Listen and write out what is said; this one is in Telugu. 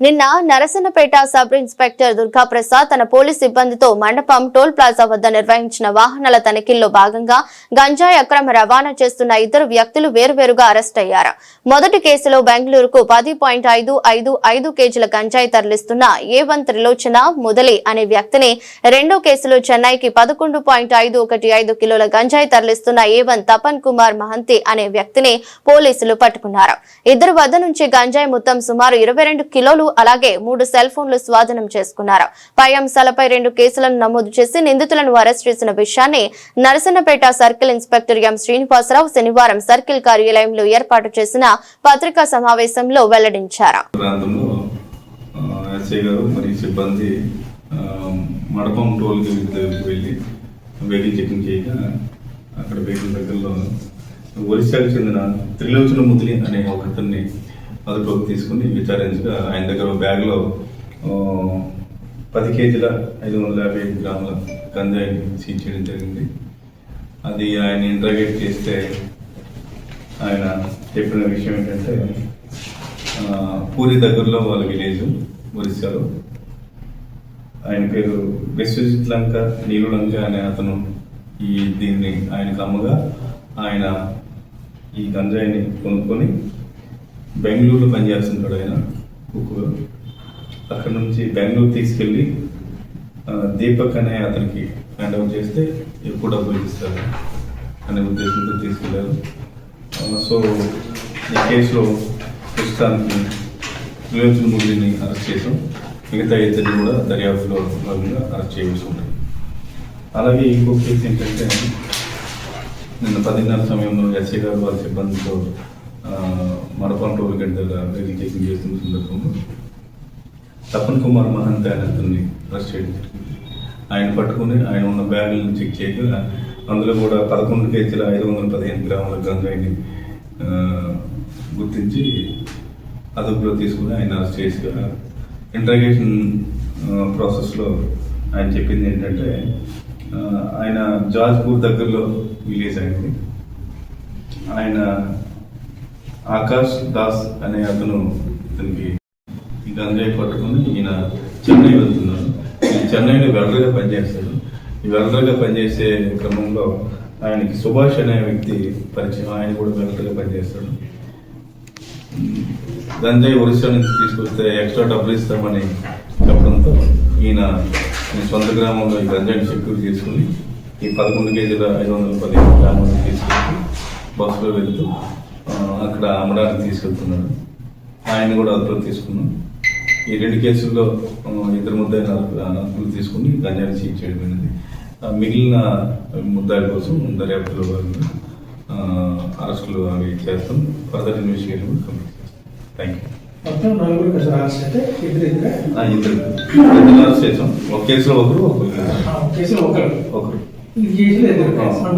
నిన్న నరసన్నపేట సబ్ ఇన్స్పెక్టర్ దుర్గా ప్రసాద్ తన పోలీస్ సిబ్బందితో మండపం టోల్ ప్లాజా వద్ద నిర్వహించిన వాహనాల తనిఖీల్లో భాగంగా గంజాయి అక్రమ రవాణా చేస్తున్న ఇద్దరు వ్యక్తులు వేరువేరుగా అరెస్ట్ అయ్యారు. మొదటి కేసులో బెంగళూరుకు పది పాయింట్ ఐదు ఐదు ఐదు కేజీల గంజాయి తరలిస్తున్న ఏ వన్ త్రిలోచన ముదలి అనే వ్యక్తిని రెండో కేసులో చెన్నైకి పదకొండు పాయింట్ ఐదు ఒకటి ఐదు కిలోల గంజాయి తరలిస్తున్న ఏ వన్ తపన్ కుమార్ మహంతి అనే వ్యక్తిని పోలీసులు పట్టుకున్నారు. ఇద్దరు వద్ద నుంచి గంజాయి మొత్తం సుమారు ఇరవై రెండు కిలోలు ఫోన్లు అలాగే మూడు సెల్ ఫోన్లు స్వాధీనం చేసుకున్నారు. పై అంశాలపై రెండు కేసులను నమోదు చేసి నిందితులను అరెస్ట్ చేసిన విషయాన్ని Narasannapeta circle inspector M Srinivasarao శనివారం సర్కిల్ కార్యాలయంలో ఏర్పాటు చేసిన పత్రికా సమావేశంలో వెల్లడించారు. మడపం టోల్కి వెళ్ళి వెహికల్ చెకింగ్ చేయగా అక్కడ వెహికల్ దగ్గరలో ఒరిస్సాకు చెందిన త్రిలోచన ముదిలి అనే ఒక అతన్ని అదుపులోకి తీసుకుని విచారించగా ఆయన దగ్గర బ్యాగ్లో పది కేజీల ఐదు వందల యాభై ఐదు గ్రాముల గంజాయిని సీజ్ చేయడం జరిగింది. అది ఆయన ఇంటర్గేట్ చేస్తే ఆయన చెప్పిన విషయం ఏంటంటే పూరి దగ్గరలో వాళ్ళ విలేజ్ ఒరిస్సాలో. ఆయన పేరు విశ్వజిత్ లంక నీలు లంక అనే అతను ఈ దీన్ని ఆయనకు అమ్మగా ఆయన ఈ గంజాయిని కొనుక్కొని బెంగళూరులో పనిచేస్తుంటాడు ఆయన కుక్కుగా అక్కడ నుంచి బెంగళూరు తీసుకెళ్ళి దీపక్ అనే అతనికి హ్యాండ్ ఓవర్ చేస్తే ఎక్కువ డబ్బులు ఇస్తారు అనే ఉద్దేశంతో తీసుకెళ్ళారు సో ఈ కేసులో ప్రస్తుతానికి వివేచన మురళిని అరెస్ట్ చేసాం మిగతా ఇద్దరిని కూడా దర్యాప్తులో భాగంగా అరెస్ట్ చేయవలసి ఉంటుంది అలాగే ఇంకొక కేసు ఏంటంటే నిన్న పదిన్నర సమయంలో ఎస్ఐ గారు వాళ్ళ సిబ్బందితో ఆ, మడపం టోల్ చేస్తున్న సందర్భంలో తపన్ కుమార్ మహంత్ అనే అతన్ని అరెస్ట్ చేయడం జరిగింది. ఆయన పట్టుకుని ఆయన ఉన్న బ్యాగులను చెక్ చేయగా అందులో కూడా పదకొండు కేజీల ఐదు వందల పదిహేను గ్రాముల గంజాయిని గుర్తించి అదుపులో తీసుకుని ఆయన అరెస్ట్ చేసి ఇంటర్గేషన్ ప్రాసెస్లో ఆయన చెప్పింది ఏంటంటే ఆయన జాజ్పూర్ దగ్గరలో విలేజ్ అయింది ఆయన ఆకాష్ దాస్ అనే అతను ఇతనికి ఈ గంజాయి పట్టుకుని ఈయన చెన్నై వెళ్తున్నారు. చెన్నైలో వెల్డర్గా పనిచేస్తాడు ఈ వెల్డర్గా పనిచేసే క్రమంలో ఆయనకి సుభాష్ అనే వ్యక్తి పరిచయం ఆయన కూడా వెల్డర్గా పనిచేస్తాడు. గంజాయి ఒరిస్సా నుంచి తీసుకొస్తే ఎక్స్ట్రా డబ్బులు ఇస్తామని చెప్పడంతో ఈయన సొంత గ్రామంలో ఈ గంజాయిని సెక్యూర్ చేసుకుని ఈ పదకొండు కేజీల ఐదు వందల పదిహేను గ్రామాలను తీసుకెళ్ళి బస్సులో వెళ్తూ అక్కడ అమ్మడానికి తీసుకెళ్తున్నాడు ఆయన కూడా అదుపులో తీసుకున్నాం. ఈ రెండు కేసుల్లో ఇద్దరు ముద్దాయిలు అదుపులో తీసుకుని గంజాయిని సీజ్ చేయడం అనేది. ఆ, మిగిలిన ముద్దాయిల కోసం దర్యాప్తులో భాగంగా అరెస్టులు అవి చేస్తాం. ఫర్దర్ ఇన్వెస్టిగేషన్ కంప్లీట్ చేస్తాం. థ్యాంక్ యూ ఇద్దరు అరెస్ట్ చేసాం. ఒక కేసులో ఒకరు ఒకరు. ఒకరు.